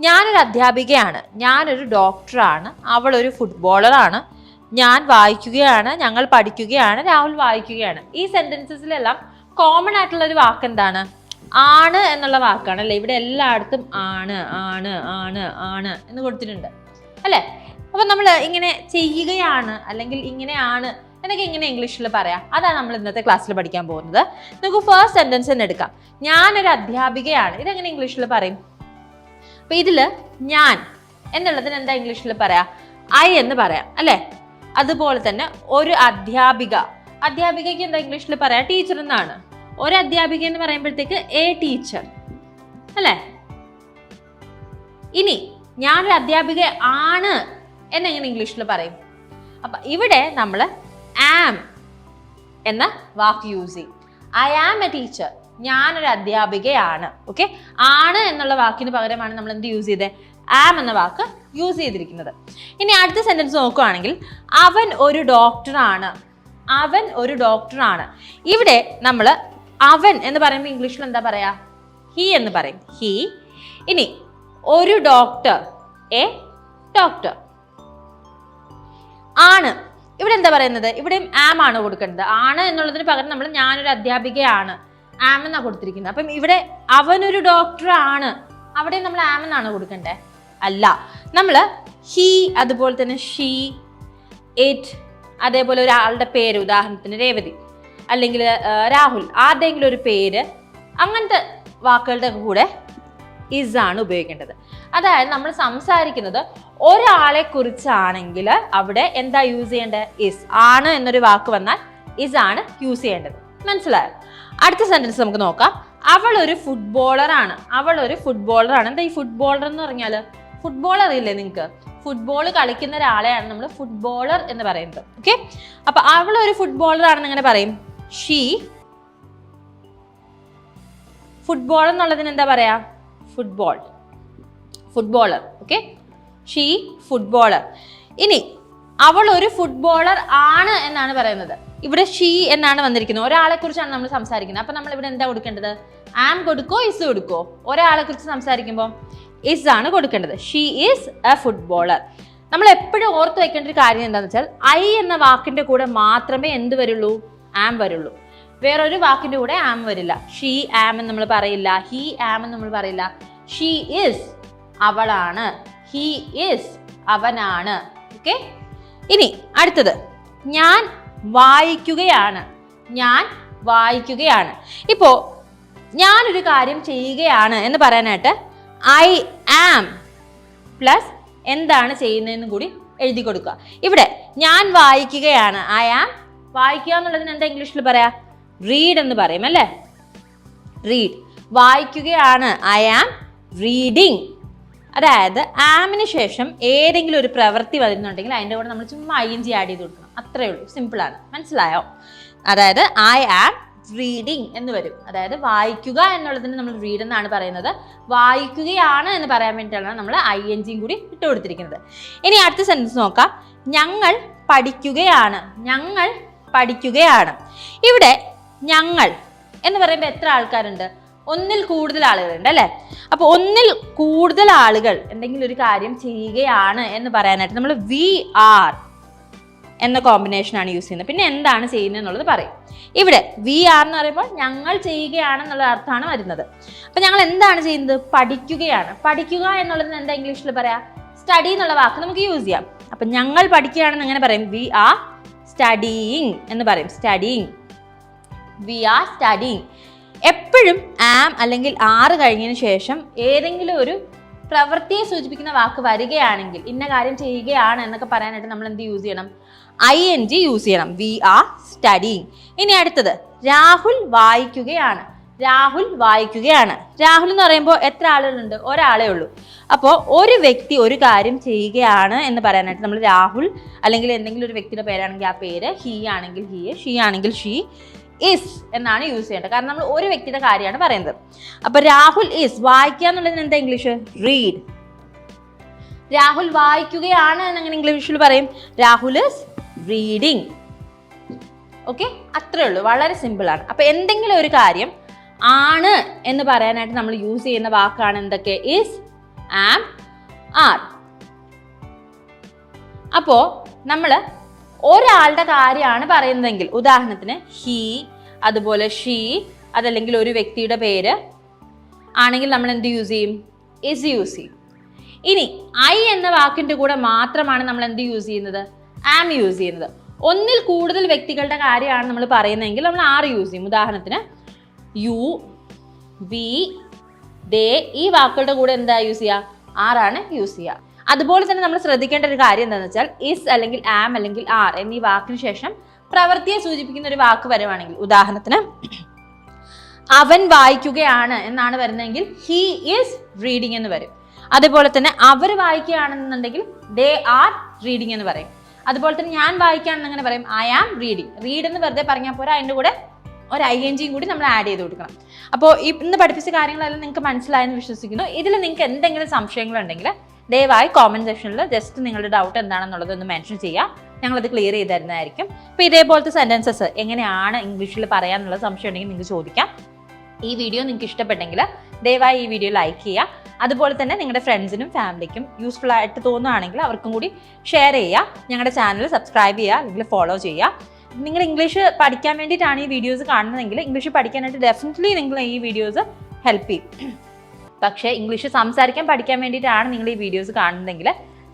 ഞാനൊരു അധ്യാപികയാണ്. ഞാനൊരു ഡോക്ടറാണ്. അവളൊരു ഫുട്ബോളറാണ്. ഞാൻ വായിക്കുകയാണ്. ഞങ്ങൾ പഠിക്കുകയാണ്. രാഹുൽ വായിക്കുകയാണ്. ഈ സെന്റൻസസിലെല്ലാം കോമൺ ആയിട്ടുള്ള ഒരു വാക്ക് എന്താണ് ആണ് എന്നുള്ള വാക്കാണ് അല്ലേ? ഇവിടെ എല്ലായിടത്തും ആണ് ആണ് ആണ് ആണ് എന്ന് കൊടുത്തിട്ടുണ്ട്. അല്ലേ? അപ്പം നമ്മൾ ഇങ്ങനെ ചെയ്യുകയാണ് അല്ലെങ്കിൽ ഇങ്ങനെയാണ് എന്നൊക്കെ ഇങ്ങനെ ഇംഗ്ലീഷിൽ പറയാം. അതാണ് നമ്മൾ ഇന്നത്തെ ക്ലാസ്സിൽ പഠിക്കാൻ പോകുന്നത്. നമുക്ക് ഫസ്റ്റ് സെന്റൻസ് തന്നെ എടുക്കാം. ഞാനൊരു അധ്യാപികയാണ്. ഇതെങ്ങനെ ഇംഗ്ലീഷിൽ പറയും? അപ്പൊ ഇതിൽ ഞാൻ എന്നുള്ളതിന് എന്താ ഇംഗ്ലീഷിൽ പറയാ? ഐ എന്ന് പറയാം അല്ലെ? അതുപോലെ തന്നെ ഒരു അധ്യാപിക. അധ്യാപികയ്ക്ക് എന്താ ഇംഗ്ലീഷിൽ പറയാ? ടീച്ചർ എന്നാണ്. ഒരു അധ്യാപിക എന്ന് പറയുമ്പോഴത്തേക്ക് എ ടീച്ചർ അല്ലേ? ഇനി ഞാനൊരു അധ്യാപിക ആണ് എന്നെങ്ങനെ ഇംഗ്ലീഷിൽ പറയും? അപ്പൊ ഇവിടെ നമ്മൾ ആം എന്ന വാക്ക് യൂസ് ചെയ്യും. ഐ ആം എ ടീച്ചർ ഞാനൊരു അധ്യാപികയാണ് ഓക്കെ ആണ് എന്നുള്ള വാക്കിന് പകരമാണ് നമ്മൾ എന്ത് യൂസ് ചെയ്തത് ആം എന്ന വാക്ക് യൂസ് ചെയ്തിരിക്കുന്നത്. ഇനി അടുത്ത സെന്റൻസ് നോക്കുകയാണെങ്കിൽ അവൻ ഒരു ഡോക്ടറാണ് അവൻ ഒരു ഡോക്ടറാണ് ഇവിടെ നമ്മൾ അവൻ എന്ന് പറയുമ്പോൾ ഇംഗ്ലീഷിൽ എന്താ പറയാ? ഹി എന്ന് പറയും. ഹി ഇനി ഒരു ഡോക്ടർ എ ഡോക്ടർ ആണ്. ഇവിടെ എന്താ പറയുന്നത്? ഇവിടെയും ആം ആണ് കൊടുക്കേണ്ടത്. ആണ് എന്നുള്ളതിന് പകരം നമ്മൾ ഞാനൊരു അധ്യാപികയാണ്. ആം എന്നാണ് കൊടുത്തിരിക്കുന്നത്. അപ്പം ഇവിടെ അവനൊരു ഡോക്ടർ ആണ്. അവിടെ നമ്മൾ ആം എന്നാണ് കൊടുക്കണ്ടേ? അല്ല. നമ്മൾ ഹി അതുപോലെ തന്നെ ഷീ ഇറ്റ് അതേപോലെ ഒരാളുടെ പേര് ഉദാഹരണത്തിന് രേവതി അല്ലെങ്കിൽ രാഹുൽ ആരുടെയെങ്കിലും ഒരു പേര് അങ്ങനത്തെ വാക്കുകളുടെ കൂടെ ഇസ് ആണ് ഉപയോഗിക്കേണ്ടത്. അതായത് നമ്മൾ സംസാരിക്കുന്നത് ഒരാളെ കുറിച്ചാണെങ്കിൽ അവിടെ എന്താ യൂസ് ചെയ്യേണ്ടത്? ഇസ് ആണ് എന്നൊരു വാക്ക് വന്നാൽ ഇസ് ആണ് യൂസ് ചെയ്യേണ്ടത്. മനസ്സിലായോ? അടുത്ത സെന്റൻസ് നമുക്ക് നോക്കാം. അവൾ ഒരു ഫുട്ബോളർ ആണ്. അവൾ ഒരു ഫുട്ബോളർ ആണ്. എന്താ ഈ ഫുട്ബോളർ എന്ന് പറഞ്ഞാൽ? ഫുട്ബോൾ അറിയില്ലേ നിങ്ങൾക്ക്? ഫുട്ബോൾ കളിക്കുന്ന ഒരാളെയാണ് നമ്മൾ ഫുട്ബോളർ എന്ന് പറയുന്നത്. ഓക്കെ അപ്പൊ അവൾ ഒരു ഫുട്ബോളർ ആണെന്ന് എങ്ങനെ പറയും? ഷീ ഫുട്ബോൾ എന്നുള്ളതിന് എന്താ പറയാ? Football footballer okay she footballer ഇനി അവൾ ഒരു ഫുട്ബോളർ ആണ് എന്നാണ് പറയുന്നത്. ഇവിടെ ഷീ എന്നാണ് വന്നിരിക്കുന്നത്. ഒരാളെ കുറിച്ചാണ് നമ്മൾ സംസാരിക്കുന്നത്. അപ്പൊ നമ്മൾ ഇവിടെ എന്താ കൊടുക്കേണ്ടത്? ആം കൊടുക്കോ ഇസ് കൊടുക്കോ? ഒരാളെ കുറിച്ച് സംസാരിക്കുമ്പോൾ ഇസ് ആണ് കൊടുക്കേണ്ടത്. ഷീ ഈസ് എ ഫുട്ബോളർ നമ്മൾ എപ്പോഴും ഓർത്ത് വെക്കേണ്ട ഒരു കാര്യം എന്താണെന്ന് വെച്ചാൽ ഐ എന്ന വാക്കിന്റെ കൂടെ മാത്രമേ എന്ത് വരുള്ളൂ? ആം വരുള്ളൂ. വേറൊരു വാക്കിന്റെ കൂടെ ആം വരില്ല. ഷീ ആം എന്ന് നമ്മൾ പറയില്ല. ഹി ആം എന്ന് നമ്മൾ പറയില്ല. ഷീ ഇസ് അവളാണ്. ഹി ഇസ് അവനാണ്. ഓക്കെ ഇനി അടുത്തത്. ഞാൻ വായിക്കുകയാണ്. ഞാൻ വായിക്കുകയാണ്. ഇപ്പോൾ ഞാനൊരു കാര്യം ചെയ്യുകയാണ് എന്ന് പറയാനായിട്ട് ഐ ആം പ്ലസ് എന്താണ് ചെയ്യുന്നതെന്നും കൂടി എഴുതി കൊടുക്കുക. ഇവിടെ ഞാൻ വായിക്കുകയാണ്. ഐ ആം വായിക്കുക എന്നുള്ളതിന് എന്താ ഇംഗ്ലീഷിൽ പറയാ? റീഡ് എന്ന് പറയും അല്ലേ? റീഡ് വായിക്കുകയാണ്. ഐ ആം റീഡിങ് അതായത് ആമിന് ശേഷം ഏതെങ്കിലും ഒരു പ്രവൃത്തി വരുന്നുണ്ടെങ്കിൽ അതിന്റെ കൂടെ നമ്മൾ ചുമ്മാ ഐ എൻ ജി ആഡ് ചെയ്ത് കൊടുക്കണം. അത്രയേ ഉള്ളൂ. സിമ്പിളാണ് മനസ്സിലായോ? അതായത് ഐ ആം റീഡിങ് എന്ന് വരും. അതായത് വായിക്കുക എന്നുള്ളതിന് നമ്മൾ റീഡ് എന്നാണ് പറയുന്നത്. വായിക്കുകയാണ് എന്ന് പറയാൻ വേണ്ടിയിട്ടാണ് നമ്മൾ ഐ എൻ ജിയും കൂടി ഇട്ട് കൊടുത്തിരിക്കുന്നത്. ഇനി അടുത്ത സെന്റൻസ് നോക്കാം. ഞങ്ങൾ പഠിക്കുകയാണ്. ഞങ്ങൾ പഠിക്കുകയാണ്. ഇവിടെ ഞങ്ങൾ എന്ന് പറയുമ്പോൾ എത്ര ആൾക്കാരുണ്ട്? ഒന്നിൽ കൂടുതൽ ആളുകളുണ്ട് അല്ലേ? അപ്പോൾ ഒന്നിൽ കൂടുതൽ ആളുകൾ എന്തെങ്കിലും ഒരു കാര്യം ചെയ്യുകയാണ് എന്ന് പറയാനായിട്ട് നമ്മൾ വി ആർ എന്ന കോമ്പിനേഷൻ ആണ് യൂസ് ചെയ്യുന്നത്. പിന്നെ എന്താണ് ചെയ്യുന്നത് എന്നുള്ളത് പറയും. ഇവിടെ വി ആർ എന്ന് പറയുമ്പോൾ ഞങ്ങൾ ചെയ്യുകയാണെന്നുള്ള അർത്ഥമാണ് വരുന്നത്. അപ്പം ഞങ്ങൾ എന്താണ് ചെയ്യുന്നത്? പഠിക്കുകയാണ്. പഠിക്കുക എന്നുള്ളത് എന്താ ഇംഗ്ലീഷിൽ പറയാ? സ്റ്റഡി എന്നുള്ള വാക്ക് നമുക്ക് യൂസ് ചെയ്യാം. അപ്പം ഞങ്ങൾ പഠിക്കുകയാണെന്ന് എങ്ങനെ പറയും? വി ആർ സ്റ്റഡിയിങ് എന്ന് പറയും. സ്റ്റഡിയിങ് വി ആർ സ്റ്റഡിങ് എപ്പോഴും ആം അല്ലെങ്കിൽ ആറ് കഴിഞ്ഞതിന് ശേഷം ഏതെങ്കിലും ഒരു പ്രവൃത്തിയെ സൂചിപ്പിക്കുന്ന വാക്ക് വരികയാണെങ്കിൽ ഇന്ന കാര്യം ചെയ്യുകയാണ് എന്നൊക്കെ പറയാനായിട്ട് നമ്മൾ എന്ത് യൂസ് ചെയ്യണം? ഐ എൻ ജി യൂസ് ചെയ്യണം. വി ആർ സ്റ്റഡിങ് ഇനി അടുത്തത് രാഹുൽ വായിക്കുകയാണ്. രാഹുൽ വായിക്കുകയാണ്. രാഹുൽ എന്ന് പറയുമ്പോൾ എത്ര ആളുകളുണ്ട്? ഒരാളേ ഉള്ളൂ. അപ്പോൾ ഒരു വ്യക്തി ഒരു കാര്യം ചെയ്യുകയാണ് എന്ന് പറയാനായിട്ട് നമ്മൾ രാഹുൽ അല്ലെങ്കിൽ എന്തെങ്കിലും ഒരു വ്യക്തിയുടെ പേരാണെങ്കിൽ ആ പേര് ഹീ ആണെങ്കിൽ ഹീ ഷീ ആണെങ്കിൽ ഷീ ഇസ് എന്നാണ് യൂസ് ചെയ്യേണ്ടത്. കാരണം നമ്മൾ ഒരു വ്യക്തിയുടെ കാര്യമാണ് പറയുന്നത്. അപ്പൊ രാഹുൽ ഇസ് വായിക്കുക എന്നുള്ളതിന് എന്താ ഇംഗ്ലീഷ് റീഡ് രാഹുൽ വായിക്കുകയാണ് എന്നങ്ങനെ ഇംഗ്ലീഷിൽ പറയും. രാഹുൽ ഇസ് റീഡിങ് ഓക്കെ അത്രേ ഉള്ളൂ. വളരെ സിമ്പിൾ ആണ്. അപ്പൊ എന്തെങ്കിലും ഒരു കാര്യം ആണ് എന്ന് പറയാനായിട്ട് നമ്മൾ യൂസ് ചെയ്യുന്ന വാക്കാണ് എന്തൊക്കെ? ഇസ് ആം ആർ അപ്പോൾ നമ്മൾ ഒരാളുടെ കാര്യമാണ് പറയുന്നതെങ്കിൽ ഉദാഹരണത്തിന് ഹീ അതുപോലെ ഷീ അതല്ലെങ്കിൽ ഒരു വ്യക്തിയുടെ പേര് ആണെങ്കിൽ നമ്മൾ എന്ത് യൂസ് ചെയ്യും? ഇസ് യൂസ് ചെയ്യും. ഇനി ഐ എന്ന വാക്കിന്റെ കൂടെ മാത്രമാണ് നമ്മൾ എന്ത് യൂസ് ചെയ്യുന്നത്? ആം യൂസ് ചെയ്യുന്നത്. ഒന്നിൽ കൂടുതൽ വ്യക്തികളുടെ കാര്യമാണ് നമ്മൾ പറയുന്നതെങ്കിൽ നമ്മൾ ആർ യൂസ് ചെയ്യും. ഉദാഹരണത്തിന് യു വി ദേ ഈ വാക്കുകളുടെ കൂടെ എന്താ യൂസ് ചെയ്യുക? ആറാണ് യൂസ് ചെയ്യുക. അതുപോലെ തന്നെ നമ്മൾ ശ്രദ്ധിക്കേണ്ട ഒരു കാര്യം എന്താണെന്ന് വെച്ചാൽ ഇസ് അല്ലെങ്കിൽ ആം അല്ലെങ്കിൽ ആർ എന്നീ വാക്കിന് ശേഷം പ്രവൃത്തിയെ സൂചിപ്പിക്കുന്ന ഒരു വാക്ക് വരുവാണെങ്കിൽ ഉദാഹരണത്തിന് അവൻ വായിക്കുകയാണ് എന്നാണ് വരുന്നതെങ്കിൽ ഹീ ഈസ് റീഡിംഗ് എന്ന് വരും. അതുപോലെ തന്നെ അവർ വായിക്കുകയാണെന്നുണ്ടെങ്കിൽ ദേ ആർ റീഡിംഗ് എന്ന് പറയും. അതുപോലെ തന്നെ ഞാൻ വായിക്കുകയാണെന്ന് അങ്ങനെ പറയും? ഐ ആം റീഡിംഗ് റീഡ് എന്ന് വെറുതെ പറഞ്ഞാൽ പോരാ അതിന്റെ കൂടെ ഒരു ഐ എൻ ജിയും കൂടി നമ്മൾ ആഡ് ചെയ്ത് കൊടുക്കണം. അപ്പോൾ ഇന്ന് പഠിപ്പിച്ച കാര്യങ്ങളെല്ലാം നിങ്ങൾക്ക് മനസ്സിലായെന്ന് വിശ്വസിക്കുന്നു. ഇതിൽ നിങ്ങൾക്ക് എന്തെങ്കിലും സംശയങ്ങളുണ്ടെങ്കിൽ ദയവായി കോമന്റ് സെക്ഷനിൽ ജസ്റ്റ് നിങ്ങളുടെ ഡൗട്ട് എന്താണെന്നുള്ളത് ഒന്ന് മെൻഷൻ ചെയ്യുക ഞങ്ങളത് ക്ലിയർ ചെയ്ത് തരുന്നതായിരിക്കും. അപ്പോൾ ഇതേപോലത്തെ സെന്റൻസസ് എങ്ങനെയാണ് ഇംഗ്ലീഷിൽ പറയാനുള്ള സംശയം ഉണ്ടെങ്കിൽ നിങ്ങൾക്ക് ചോദിക്കാം. ഈ വീഡിയോ നിങ്ങൾക്ക് ഇഷ്ടപ്പെട്ടെങ്കിൽ ദയവായി ഈ വീഡിയോ ലൈക്ക് ചെയ്യുക അതുപോലെ തന്നെ നിങ്ങളുടെ ഫ്രണ്ട്സിനും ഫാമിലിക്കും യൂസ്ഫുൾ ആയിട്ട് തോന്നുകയാണെങ്കിൽ അവർക്കും കൂടി ഷെയർ ചെയ്യുക ഞങ്ങളുടെ ചാനൽ സബ്സ്ക്രൈബ് ചെയ്യുക അല്ലെങ്കിൽ ഫോളോ ചെയ്യുക നിങ്ങൾ ഇംഗ്ലീഷ് പഠിക്കാൻ വേണ്ടിയിട്ടാണ് ഈ വീഡിയോസ് കാണുന്നതെങ്കിൽ ഇംഗ്ലീഷ് പഠിക്കാനായിട്ട് ഡെഫിനറ്റ്ലി നിങ്ങൾ ഈ വീഡിയോസ് ഹെൽപ്പ് ചെയ്യും. പക്ഷേ ഇംഗ്ലീഷ് സംസാരിക്കാൻ പഠിക്കാൻ വേണ്ടിയിട്ടാണ് നിങ്ങൾ ഈ വീഡിയോസ് കാണുന്നതെങ്കിൽ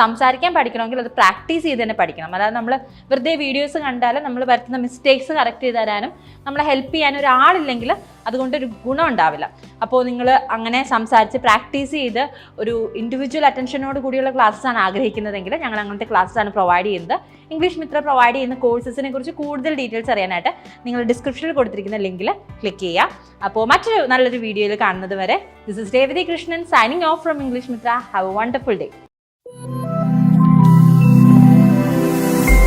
സംസാരിക്കാൻ പഠിക്കണമെങ്കിൽ അത് പ്രാക്ടീസ് ചെയ്ത് തന്നെ പഠിക്കണം. അതായത് നമ്മൾ വെറുതെ വീഡിയോസ് കണ്ടാൽ നമ്മൾ വരുത്തുന്ന മിസ്റ്റേക്സ് കറക്റ്റ് ചെയ്ത് തരാനും നമ്മളെ ഹെൽപ്പ് ചെയ്യാൻ ഒരാളില്ലെങ്കിൽ അതുകൊണ്ടൊരു ഗുണം ഉണ്ടാവില്ല. അപ്പോൾ നിങ്ങൾ അങ്ങനെ സംസാരിച്ച് പ്രാക്ടീസ് ചെയ്ത് ഒരു ഇൻഡിവിജ്വൽ അറ്റൻഷനോട് കൂടിയുള്ള ക്ലാസ്സസ് ആണ് ആഗ്രഹിക്കുന്നതെങ്കിൽ ഞങ്ങൾ അങ്ങനത്തെ ക്ലാസ്സസ് ആണ് പ്രൊവൈഡ് ചെയ്യുന്നത്. ഇംഗ്ലീഷ് മിത്ര പ്രൊവൈഡ് ചെയ്യുന്ന കോഴ്സസിനെ കുറിച്ച് കൂടുതൽ ഡീറ്റെയിൽസ് അറിയാനായിട്ട് നിങ്ങൾ ഡിസ്ക്രിപ്ഷനിൽ കൊടുത്തിരിക്കുന്ന ലിങ്കിൽ ക്ലിക്ക് ചെയ്യുക. അപ്പോൾ മറ്റൊരു നല്ലൊരു വീഡിയോയിൽ കാണുന്നത് വരെ. This is Revathi Krishnan signing off from English Mitra have a wonderful day